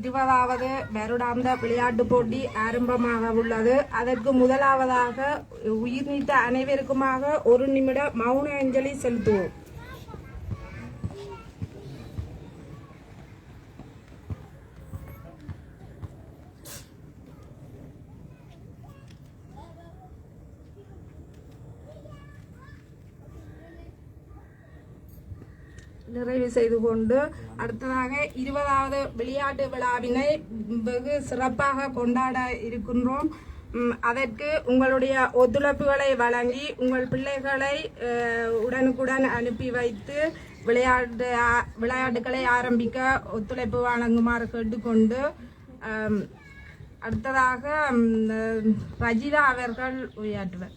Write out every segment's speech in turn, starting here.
இருபதாவது வருடாந்த விளையாட்டுப் போட்டி ஆரம்பமாக உள்ளது. அதற்கு முதலாவதாக உயிர் நீத்த அனைவருக்குமாக ஒரு நிமிட மௌன அஞ்சலி செலுத்துவோம். நிறைவு செய்து கொண்டு அடுத்ததாக இருபதாவது விளையாட்டு விழாவினை வெகு சிறப்பாக கொண்டாட இருக்கின்றோம். அதற்கு உங்களுடைய ஒத்துழைப்புகளை வழங்கி உங்கள் பிள்ளைகளை உடனுக்குடன் அனுப்பி வைத்து விளையாட்டு விளையாட்டுகளை ஆரம்பிக்க ஒத்துழைப்பு வழங்குமாறு கேட்டுக்கொண்டு அடுத்ததாக ரஜிதா அவர்கள் உரையாற்றுவர்.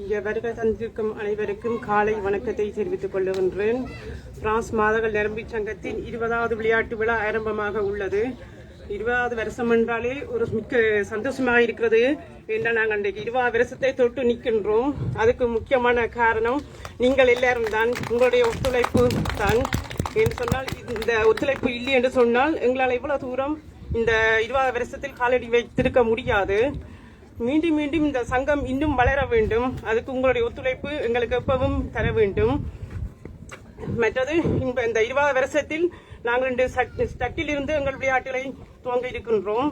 இங்கே வருகை தந்திருக்கும் அனைவருக்கும் காலை வணக்கத்தை தெரிவித்துக் கொள்ளுகின்றேன். பிரான்ஸ் மாதங்கள் நிரம்பி சங்கத்தின் இருபதாவது விளையாட்டு விழா ஆரம்பமாக உள்ளது. இருபதாவது வருஷம் என்றாலே ஒரு மிக்க சந்தோஷமாக இருக்கிறது என்ன நாங்கள் இன்றைக்கு இருபது வருஷத்தை தொட்டு நிற்கின்றோம். அதுக்கு முக்கியமான காரணம் நீங்கள் எல்லாரும் தான் உங்களுடைய ஒத்துழைப்பு தான். என்று சொன்னால் இந்த ஒத்துழைப்பு இல்லை என்று சொன்னால் எங்களால் இவ்வளோ தூரம் இந்த இருபது வருஷத்தில் காலடி வைத்திருக்க முடியாது. மீண்டும் மீண்டும் இந்த சங்கம் இன்னும் வளர வேண்டும். அதுக்கு உங்களுடைய ஒத்துழைப்பு எங்களுக்கு எப்பவும் தர வேண்டும். மற்றது இந்த இந்த இருபது வருஷத்தில் நாங்கள் இந்த ஸ்டட்டில் இருந்து எங்கள் விளையாட்டுகளை துவங்க இருக்கின்றோம்.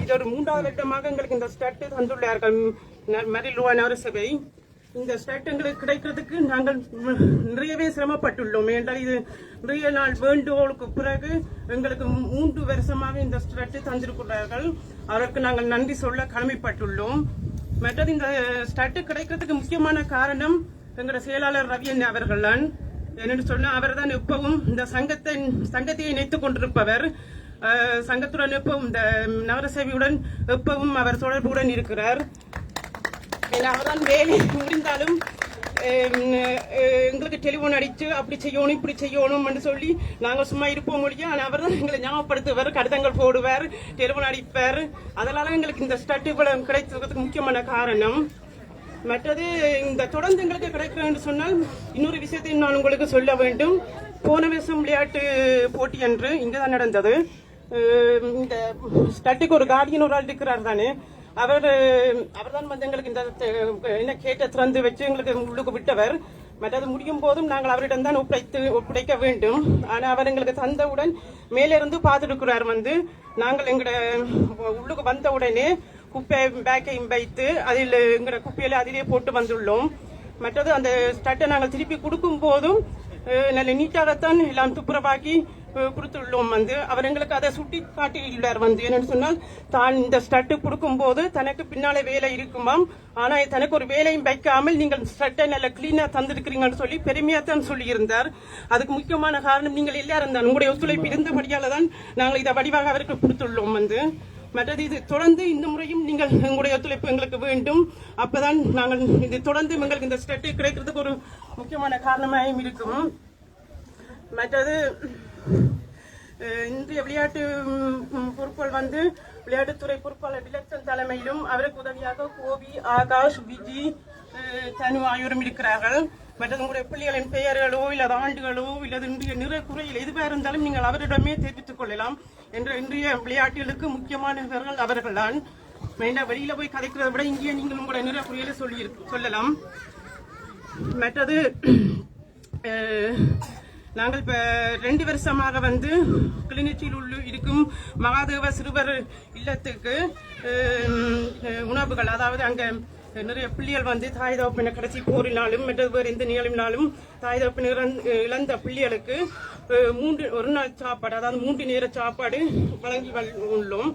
இது ஒரு மூன்றாவது வருடமாக எங்களுக்கு இந்த ஸ்டட்டு தந்துள்ளார்கள். மரிலுவா சபை. இந்த ஸ்டட் எங்களுக்கு கிடைக்கிறதுக்கு நாங்கள் நிறையவே சிரமப்பட்டுள்ளோம். என்றால் இது நிறைய நாள் வேண்டுகோளுக்கு பிறகு எங்களுக்கு மூன்று வருஷமாக இந்த ஸ்டட்டு தந்திருக்கிறார்கள். அவருக்கு நாங்கள் நன்றி சொல்ல கடமைப்பட்டுள்ளோம். மற்றது இந்த ஸ்டட்டு கிடைக்கிறதுக்கு முக்கியமான காரணம் எங்களோட செயலாளர் ரவியன் அவர்கள்தான். என்னென்னு சொன்னால் அவர் தான் எப்பவும் இந்த சங்கத்தை சங்கத்தை இணைத்துக் கொண்டிருப்பவர். சங்கத்துடன் எப்பவும் இந்த நகரசேவியுடன் எப்பவும் அவர் தொடர்புடன் இருக்கிறார். அவர்தான் வேலை முடிந்தாலும் எங்களுக்கு டெலிஃபோன் அடிச்சு அப்படி செய்யணும் இப்படி செய்யணும்னு சொல்லி நாங்கள் சும்மா இருப்போம் முடியும் ஆனால் அவர் தான் எங்களை ஞாபகப்படுத்துவார் கடிதங்கள் போடுவார் டெலிஃபோன் அடிப்பார். அதனால எங்களுக்கு இந்த ஸ்டட்டு இவ்வளவு கிடைத்ததுக்கு முக்கியமான காரணம். மற்றது இந்த தொடர்ந்து எங்களுக்கு கிடைக்க என்று சொன்னால் இன்னொரு விஷயத்தையும் நான் உங்களுக்கு சொல்ல வேண்டும். போன வருஷம் விளையாட்டு போட்டி என்று இங்கே தான் நடந்தது இந்த ஸ்டட்டுக்கு ஒரு கார்டியன் ஒரு ஆள் இருக்கிறார் தானே அவர் அவர் தான் வந்து எங்களுக்கு இந்த என்ன கேட்ட திறந்து வச்சு எங்களுக்கு உள்ளுக்கு விட்டவர். மற்றது முடியும் போதும் நாங்கள் அவரிடம் தான் ஒப்படைத்து ஒப்படைக்க வேண்டும். ஆனால் அவர் எங்களுக்கு தந்தவுடன் மேலிருந்து பார்த்துருக்கிறார் வந்து. நாங்கள் எங்களோட உள்ளுக்கு வந்த உடனே குப்பை பேக்கையும் வைத்து அதில் எங்களோட குப்பையில அதிலே போட்டு வந்துள்ளோம். மற்றது அந்த ஸ்டட்டை நாங்கள் திருப்பி கொடுக்கும் போதும் நல்ல நீட்டாகத்தான் எல்லாம் துப்புரவாக்கி கொடுத்துள்ளோம் வந்து. அவர் எங்களுக்கு அதை சுட்டி காட்டியுள்ளார் வந்து. என்னன்னு சொன்னால் தான் இந்த ஸ்டட்டு கொடுக்கும் போது தனக்கு பின்னாலே வேலை இருக்குமாம் ஆனால் தனக்கு ஒரு வேலையும் வைக்காமல் நீங்கள் ஸ்டட்டை நல்ல கிளீனாக தந்திருக்கிறீங்கன்னு சொல்லி பெருமையாக தான் சொல்லியிருந்தார். அதுக்கு முக்கியமான காரணம் நீங்கள் எல்லாரும் தான். உங்களுடைய ஒத்துழைப்பு இருந்தபடியால் தான் நாங்கள் இதை வடிவாக அவருக்கு கொடுத்துள்ளோம் வந்து. மற்றது இது தொடர்ந்து இந்த முறையும் நீங்கள் உங்களுடைய ஒத்துழைப்பு எங்களுக்கு வேண்டும். அப்பதான் நாங்கள் இது தொடர்ந்து எங்களுக்கு இந்த ஸ்டெட்டு கிடைக்கிறதுக்கு ஒரு முக்கியமான காரணமாகவும் இருக்கும். மற்றது இன்றைய விளையாட்டு ம், வந்து விளையாட்டுத்துறை பொறுப்பாளர் டிலக்ஷன் தலைமையிலும் அவருக்கு உதவியாக கோபி ஆகாஷ் விஜி தனு ஆகியோரும் இருக்கிறார்கள். மற்றது உங்களுடைய பிள்ளைகளின் பெயர்களோ இல்லது ஆண்டுகளோ இல்லது இன்றைய நிற குறையில் எதுவாக இருந்தாலும் நீங்கள் அவரிடமே தெரிவித்துக் கொள்ளலாம். என்ற இன்றைய விளையாட்டுகளுக்கு முக்கியமானவர்கள் அவர்கள்தான். வேண்டாம் வெளியில போய் கதைக்கிறத விட இங்கே நீங்கள் உங்களுடைய நிற குறையில சொல்லி சொல்லலாம். மற்றது நாங்கள் இப்போ ரெண்டு வருஷமாக வந்து கிளிநொச்சியில் உள்ள இருக்கும் மகாதேவ சிறுவர் இல்லத்துக்கு உணவுகள் அதாவது அங்கே நிறைய பிள்ளைகள் வந்து தாய் தகப்பன கடைசி போரினாலும் மற்றது வேறு எந்த நிகழ்வினாலும் தாய் தகப்பன இழந்த பிள்ளைகளுக்கு மூன்று ஒரு நாள் சாப்பாடு அதாவது மூன்று நேர சாப்பாடு வழங்கி உள்ளோம்.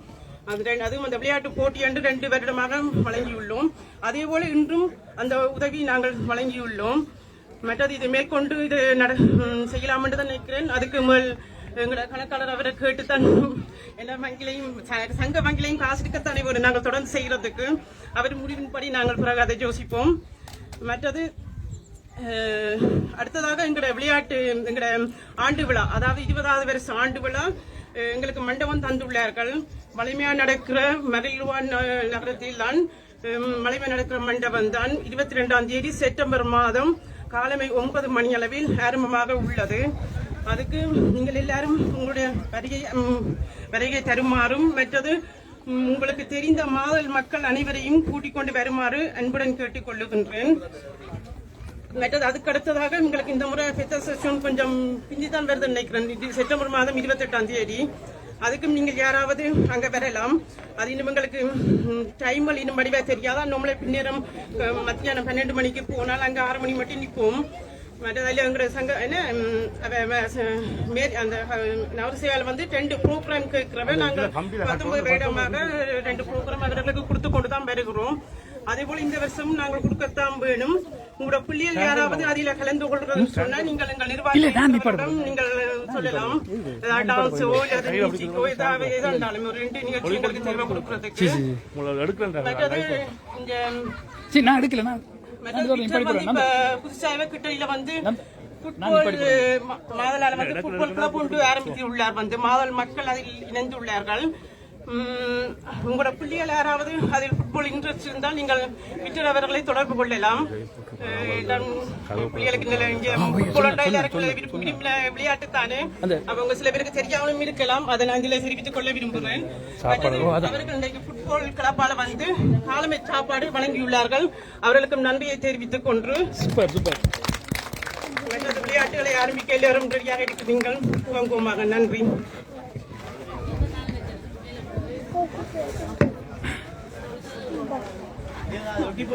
அது ரெண்டு- அதுவும் அந்த விளையாட்டு போட்டி என்று ரெண்டு வருடமாக வழங்கியுள்ளோம். அதே போல இன்றும் அந்த உதவி நாங்கள் வழங்கியுள்ளோம். மற்றது இது மேற்கொண்டு இது நட செய்யலாம் என்று தான் நினைக்கிறேன். அதுக்கு மேல் எங்களோட கணக்காளர் அவரை கேட்டுத்தான் எல்லா வங்கிலையும் ச- சங்க வங்கிலையும் காசு எடுக்கத்தானே வரும் நாங்கள் தொடர்ந்து செய்யறதுக்கு. அவர் முடிவின்படி நாங்கள் பிறகு அதை யோசிப்போம். மற்றது அடுத்ததாக எங்களோட விளையாட்டு எங்களோட ஆண்டு விழா அதாவது இருபதாவது வருஷம் ஆண்டு விழா எங்களுக்கு மண்டபம் தந்துள்ளார்கள். வலிமையா நடக்கிற மகிழ்வான் நகரத்தில் தான் மலைமை நடக்கிற மண்டபம் தான் இருபத்தி ரெண்டாம் தேதி செப்டம்பர் மாதம் காலமை ஒன்பது மணி அளவில் ஆரம்பமாக உள்ளது. அதுக்கு நீங்கள் எல்லாரும் உங்களுடைய வருகை வருகை தருமாறும் மற்றது உங்களுக்கு தெரிந்த மாதல் மக்கள் அனைவரையும் கூட்டிக் கொண்டு வருமாறு அன்புடன் கேட்டுக் கொள்ளுகின்றேன். மற்றது அதுக்கு அடுத்ததாக உங்களுக்கு இந்த முறை பெத்த செஷன் கொஞ்சம் பிந்தி தான் வருதுன்னு நினைக்கிறேன். இது செப்டம்பர் மாதம் இருபத்தெட்டாம் தேதி. அதுக்கும் நீங்கள் யாராவது அங்க வரலாம். அது இன்னும் எங்களுக்கு டைம் இன்னும் வடிவா தெரியாதா? நம்மளே பின்னேரம் மத்தியானம் பன்னெண்டு மணிக்கு போனால் அங்க ஆறு மணி மட்டும் நிற்போம். மற்றதில் எங்களோட சங்க என்ன அந்த நவரசையால் வந்து ரெண்டு ப்ரோக்ராம் கேட்கிறவ நாங்கள் பத்தொன்பது வருடமாக ரெண்டு ப்ரோக்ராம் அவர்களுக்கு கொடுத்து கொண்டு தான் வருகிறோம். அதே போல இந்த வருஷம் நாங்கள் கொடுக்கத்தான் வேணும். உங்களோட பிள்ளைகள் யாராவது அதில கலந்து கொள்றது சொன்னா நீங்கள் எங்கள் நிர்வாகிகளிடம் நீங்கள் சொல்லலாம். டான்ஸோ அல்லது மியூசிக்கோ ஏதாவது இருந்தாலும் ஒரு ரெண்டு நிகழ்ச்சி எங்களுக்கு தேவை கொடுக்கறதுக்கு. மற்றது இந்த சரி நான் எடுக்கல நான் ட்விட்டர் வந்து கிட்டடியில மாதலால வந்து ஃபுட்பால் கிளப் ஒன்று ஆரம்பித்து உள்ளார் வந்து. மாதல் மக்கள் அதில் இணைந்துள்ளார்கள். உங்களோட பிள்ளைகள் யாராவது அதில் ஃபுட்பால் இன்ட்ரெஸ்ட் இருந்தால் நீங்கள் விட்டர் அவர்களை தொடர்பு கொள்ளலாம். பிள்ளைகளுக்கு விளையாட்டு தானே அவங்க சில பேருக்கு தெரியாமலும் இருக்கலாம். அதை நான் இதில் தெரிவித்துக் கொள்ள விரும்புகிறேன். அவர்கள் இன்றைக்கு ஃபுட்பால் கிளப்பால வந்து காலமை சாப்பாடு வழங்கியுள்ளார்கள். அவர்களுக்கும் நன்றியை தெரிவித்துக் கொண்டு. விளையாட்டுகளை ஆரம்பிக்க எல்லாரும் ரெடியாக இருக்கிறீர்கள் நன்றி. 大きい。